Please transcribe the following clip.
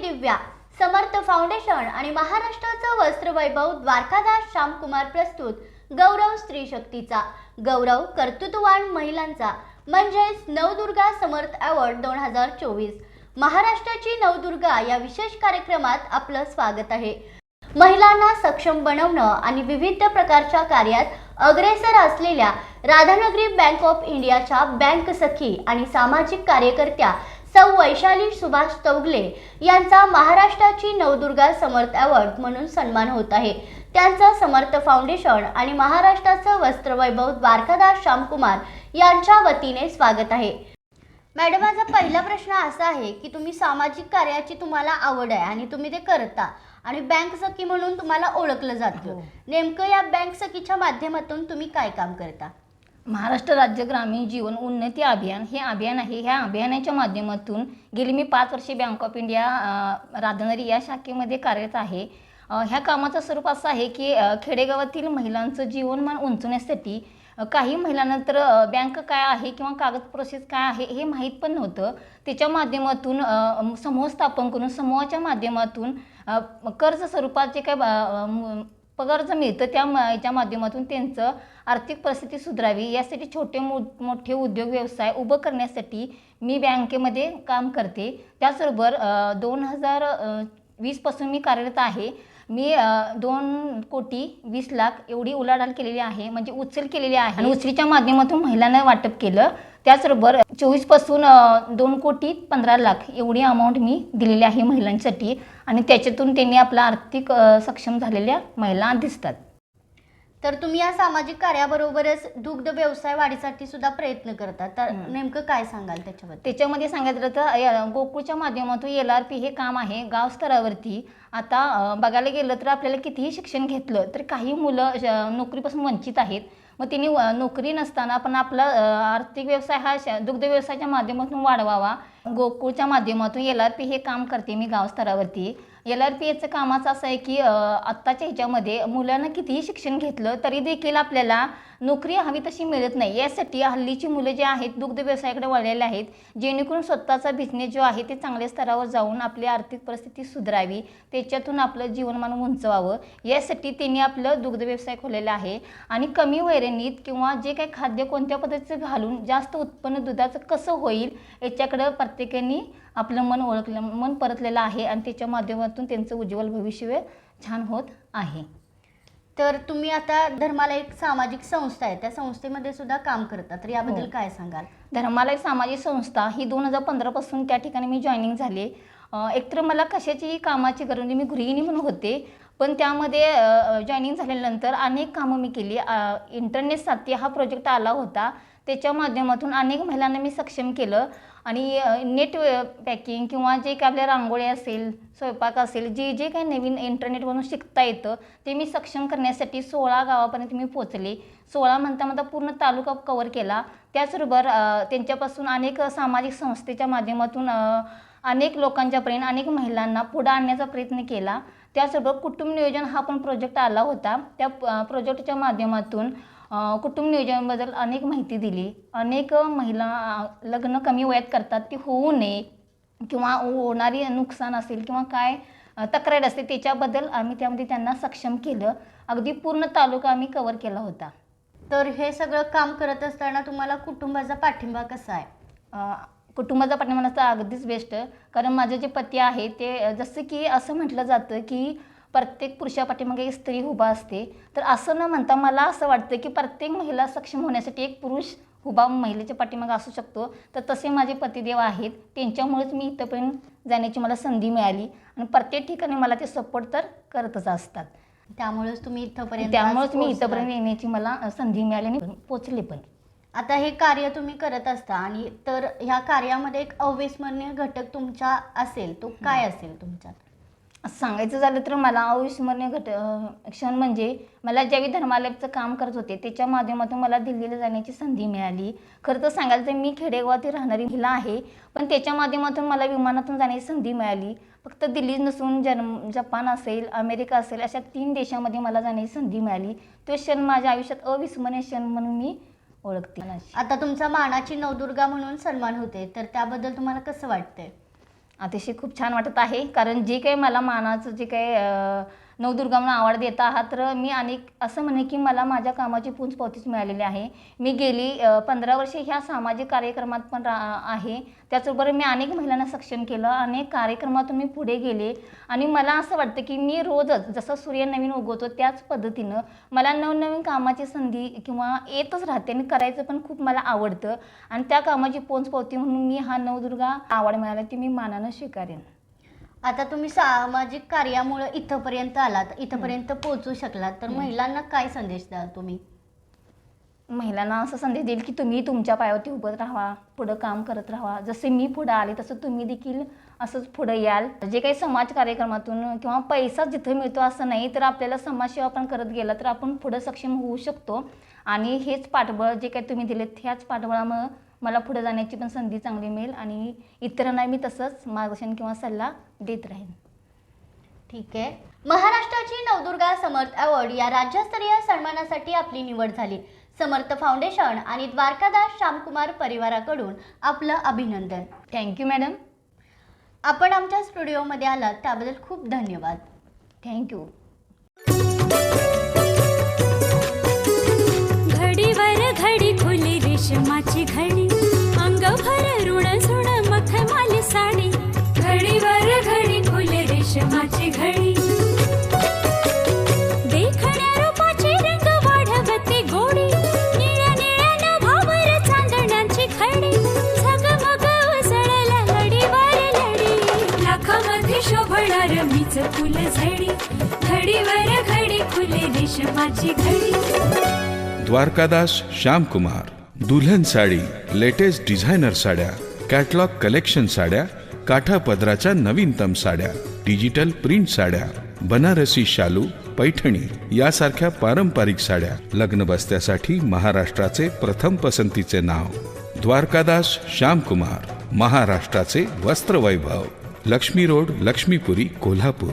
दिव्या समर्थ foundation आणि महाराष्ट्राचं वस्त्रवैभव द्वारकादास श्यामकुमार प्रस्तुत. गौरव स्त्री शक्तीचा गौरव कर्तृत्ववान महिलांचा. म्हणजेच नवदुर्गा समर्थ अवॉर्ड दोन हजार चोवीस. महाराष्ट्राची नवदुर्गा या विशेष कार्यक्रमात आपलं स्वागत आहे. महिलांना सक्षम बनवणं आणि विविध प्रकारच्या कार्यात अग्रेसर असलेल्या राधानगरी बँक ऑफ इंडियाच्या बँक सखी आणि सामाजिक कार्यकर्त्या सौ वैशाली सुभाष चौगले यांचा महाराष्ट्राची नवदुर्गा समर्थ अवॉर्ड म्हणून सन्मान होत आहे. त्यांचं समर्थ फाउंडेशन आणि महाराष्ट्राचं वस्त्रवैभव द्वारकादास श्यामकुमार यांच्या वतीने स्वागत आहे. मॅडम माझा पहिला प्रश्न असा आहे की तुम्ही सामाजिक कार्याची तुम्हाला आवड आहे आणि तुम्ही ते करता आणि बँक सखी म्हणून तुम्हाला ओळखलं जातं. हो. नेमकं या बँक सखीच्या माध्यमातून तुम्ही काय काम करता? महाराष्ट्र राज्य ग्रामीण जीवन उन्नती अभियान हे अभियान आहे. ह्या अभियानाच्या माध्यमातून गेली मी पाच वर्षे बँक ऑफ इंडिया अ, या शाखेमध्ये कार्यरत आहे. ह्या कामाचं स्वरूप असं आहे की खेडेगावातील महिलांचं जीवनमान उंचवण्यासाठी काही महिलांना तर बँक काय आहे किंवा कागद प्रोसेस काय आहे हे माहीत पण नव्हतं. त्याच्या माध्यमातून समूह स्थापन करून समूहाच्या माध्यमातून कर्ज स्वरूपात जे काय पगार जर मिळतं त्या म- याच्या माध्यमातून त्यांचं आर्थिक परिस्थिती सुधारावी. यासाठी छोटे मो मोठे उद्योग व्यवसाय उभं करण्यासाठी मी बँकेमध्ये काम करते. त्याचबरोबर दोन हजार वीसपासून मी कार्यरत आहे. मी दोन कोटी वीस लाख एवढी उलाढाल केलेली आहे म्हणजे उचल केलेली आहे. आणि उचलीच्या माध्यमातून महिलांना वाटप केलं. त्याचबरोबर चोवीसपासून दोन कोटी पंधरा लाख एवढी अमाऊंट मी दिलेली आहे महिलांसाठी आणि त्याच्यातून त्यांनी आपला आर्थिक सक्षम झालेल्या महिला दिसतात. तर तुम्ही या सामाजिक कार्याबरोबरच दुग्ध व्यवसाय वाढीसाठी सुद्धा प्रयत्न करता तर. नेमकं काय सांगाल त्याच्याबद्दल? त्याच्यामध्ये सांगायचं तर गोकुळच्या माध्यमातून एल आर पी हे काम आहे. गाव स्तरावरती. आता बघायला गेलं तर आपल्याला कितीही शिक्षण घेतलं तर काही मुलं नोकरीपासून वंचित आहेत. मग तिने व- नोकरी नसताना पण आपला आर्थिक व्यवसाय हा दुग्ध व्यवसायाच्या माध्यमातून वाढवावा. गोकुळच्या माध्यमातून एल आर पी हे काम करते मी गावस्तरावरती. एल आर पी एचं कामाचं असं आहे की आत्ताच्या ह्याच्यामध्ये मुलांना कितीही शिक्षण घेतलं तरी देखील आपल्याला नोकरी हवी तशी मिळत नाही. यासाठी हल्लीची मुलं जे आहेत दुग्ध व्यवसायाकडे वळलेले आहेत जेणेकरून स्वतःचा बिझनेस जो आहे ते चांगल्या स्तरावर जाऊन आपली आर्थिक परिस्थिती सुधारावी त्याच्यातून आपलं जीवनमान उंचवावं. यासाठी त्यांनी आपलं दुग्ध व्यवसाय खोललेला आहे. आणि कमी वैरणीत किंवा जे काही खाद्य कोणत्या पद्धतीचं घालून जास्त उत्पन्न दुधाचं कसं होईल याच्याकडं प्रत्येकाने आपलं मन ओळखलं मन परतलेलं आहे आणि त्याच्या माध्यमातून त्यांचं उज्ज्वल भविष्य छान होत आहे. तर तुम्ही आता धर्माला एक सामाजिक संस्था आहे. त्या संस्थेमध्ये सुद्धा काम करता तर याबद्दल हो. काय सांगाल? धर्मालय सामाजिक संस्था ही दोन हजार पंधरापासून त्या ठिकाणी मी जॉईनिंग झाले. एकतर मला कशाचीही कामाची गरज मी गृहिणी म्हणून होते. पण त्यामध्ये जॉईनिंग झाल्यानंतर अनेक कामं मी केली. इंटरनेट साथी हा प्रोजेक्ट आला होता. त्याच्या माध्यमातून अनेक महिलांना मी सक्षम केलं. आणि नेट पॅकिंग किंवा जे काही आपल्या रांगोळी असेल स्वयंपाक असेल जे जे काही नवीन इंटरनेटवरून शिकता येतं ते मी सक्षम करण्यासाठी सोळा गावापर्यंत मी पोचले सोळा म्हणता म्हणता पूर्ण तालुका कवर केला. त्याचबरोबर त्यांच्यापासून अनेक सामाजिक संस्थेच्या माध्यमातून अनेक लोकांच्यापर्यंत अनेक महिलांना पुढं आणण्याचा प्रयत्न केला. त्याचबरोबर कुटुंब नियोजन हा पण प्रोजेक्ट आला होता. त्या प्रोजेक्टच्या माध्यमातून कुटुंब नियोजनाबद्दल अनेक माहिती दिली. अनेक महिला लग्न कमी वयात करतात. ती होऊ नये किंवा होणारी नुकसान असेल किंवा काय तक्रार असते त्याच्याबद्दल आम्ही त्यामध्ये त्यांना सक्षम केलं. अगदी पूर्ण तालुका आम्ही कवर केला होता. तर हे सगळं काम करत असताना तुम्हाला कुटुंबाचा पाठिंबा कसा आहे? कुटुंबाचा पाठिंबा तर अगदीच बेस्ट कारण माझे जे पती आहे ते जसं की असं म्हटलं जातं की प्रत्येक पुरुषा पाठीमागे एक स्त्री उभा असते. तर असं न म्हणता मला असं वाटतं की प्रत्येक महिला सक्षम होण्यासाठी एक पुरुष उभा महिलेच्या पाठीमागे असू शकतो. तर तसे माझे पतिदेव आहेत. त्यांच्यामुळेच मी इथंपर्यंत जाण्याची मला संधी मिळाली. आणि प्रत्येक ठिकाणी मला ते सपोर्ट तर करतच असतात. त्यामुळेच तुम्ही इथपर्यंत त्यामुळेच मी. इथंपर्यंत येण्याची मला संधी मिळाली आणि पोचले पण. आता हे कार्य तुम्ही करत असता आणि तर ह्या कार्यामध्ये एक अविस्मरणीय घटक तुमचा असेल तो काय असेल तुमच्यात? सांगायचं झालं तर मला अविस्मरणीय घट क्षण म्हणजे मला ज्यावेळी धर्मालयाचं काम करत होते त्याच्या माध्यमातून मला दिल्लीला जाण्याची संधी मिळाली. खरं तर सांगायचं तर मी खेडेगावातील राहणारी महिला आहे पण त्याच्या माध्यमातून मला विमानातून जाण्याची संधी मिळाली. फक्त दिल्ली नसून जर्म जपान असेल अमेरिका असेल अशा तीन देशामध्ये मला जाण्याची संधी मिळाली. तो क्षण माझ्या आयुष्यात अविस्मरणीय क्षण म्हणून मी ओळखते आता तुमचा मानाची नवदुर्गा म्हणून सन्मान होते तर त्याबद्दल तुम्हाला कसं वाटतंय? अतिशय खूप छान वाटत आहे कारण जे काही मला मानाचं जे काही अ, नवदुर्गा म्हणून आवड देत आहात. तर मी अनेक असं म्हणे की मला माझ्या कामाची पूंचपावतीच मिळालेली आहे. मी गेली पंधरा वर्षे ह्या सामाजिक कार्यक्रमात पण रा आहे. त्याचबरोबर मी अनेक महिलांना सक्षम केलं अनेक कार्यक्रमातून मी पुढे गेले. आणि मला असं वाटतं की मी रोजच जसं सूर्य नवीन उगवतो त्याच पद्धतीनं मला नवनवीन कामाची संधी किंवा येतच राहते आणि करायचं पण खूप मला आवडतं. आणि त्या कामाची पोचपावती म्हणून मी हा नवदुर्गा आवड मिळाला ती मी मानानं स्वीकारेन. आता तुम्ही सामाजिक कार्यामुळे इथंपर्यंत आलात इथंपर्यंत पोहोचू शकलात तर महिलांना काय संदेश द्याल तुम्ही? महिलांना असं संदेश देईल की तुम्ही तुमच्या पायावरती उभं राहा पुढं काम करत राहा जसे मी पुढं आले तसं तुम्ही देखील असंच पुढं याल. जे काही समाज कार्यक्रमातून किंवा पैसा जिथं मिळतो असं नाही तर आपल्याला समाजसेवा पण करत गेला तर आपण पुढं सक्षम होऊ शकतो. आणि हेच पाठबळ जे काही तुम्ही दिलेत ह्याच पाठबळामुळं मला पुढे जाण्याची पण संधी चांगली मिळेल आणि इतरांना मी तसंच मार्गदर्शन किंवा सल्ला देत राहीन. ठीक आहे. महाराष्ट्राची नवदुर्गा समर्थ अवॉर्ड या राज्यस्तरीय सन्मानासाठी आपली निवड झाली. समर्थ फाउंडेशन आणि द्वारकादास श्यामकुमार परिवाराकडून आपलं अभिनंदन. थँक्यू मॅडम आपण आमच्या स्टुडिओमध्ये आलात त्याबद्दल खूप धन्यवाद. थँक्यू रेशमाची घडी अंगभर ऋण झुण मखमाली साडी. घडीवर घडी खुली रेशमाची घडी. देखण्या रूपाची रंग वाढवते गोडी. निळ्या निळ्या नभावर चांदण्यांची खडी. झगमग उसळला लडीवर लडी लाखामध्ये शोभणार मीच फुल झडी. घडीवर घडी खुली रेशमाची घडी. द्वारकादास श्यामकुमार. दुल्हन साडी लेटेस्ट डिझायनर साड्या कॅटलॉग कलेक्शन साड्या काठा पदराच्या नवीनतम साड्या डिजिटल प्रिंट साड्या बनारसी शालू पैठणी यासारख्या पारंपरिक साड्या लग्न बस्त्यासाठी महाराष्ट्राचे प्रथम पसंतीचे नाव. द्वारकादास श्यामकुमार महाराष्ट्राचे वस्त्रवैभव. लक्ष्मी रोड लक्ष्मीपुरी कोल्हापूर.